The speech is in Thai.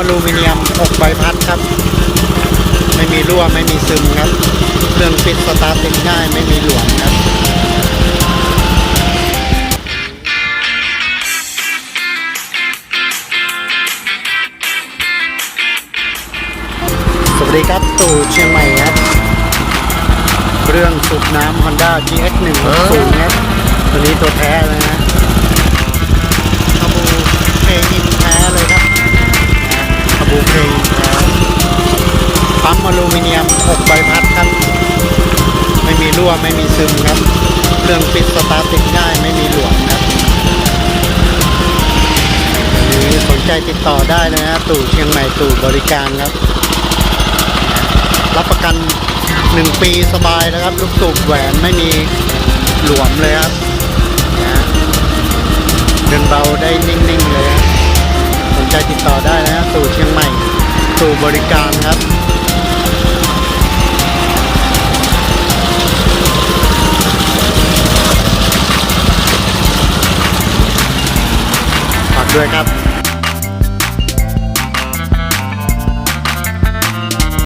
อลูมิเนียม6ใบพัดครับ ไม่มีรั่วไม่มีซึมครับ เครื่องฟิตสตาร์ทติดง่ายไม่มีหลวมครับสวัสดีครับตู่เชียงใหม่ครับเรื่องสูบน้ำ Honda GX 1 6 0ครับตัวนี้ตัวแท้เลยนะ 6ใบพัดครับ ไม่มีรั่วไม่มีซึมครับ เครื่องปิดสตาร์ทติดง่ายไม่มีหลวมครับหรือสนใจติดต่อได้เลยนะตู่เชียงใหม่ตู่บริการครับ รับประกัน 1 ปีสบายนะครับ ลูกสูบแหวนไม่มีหลวมเลยครับเดินเบาได้นิ่งๆเลยสนใจติดต่อได้นะตู่เชียงใหม่ตู่บริการครับ ด้วยครับ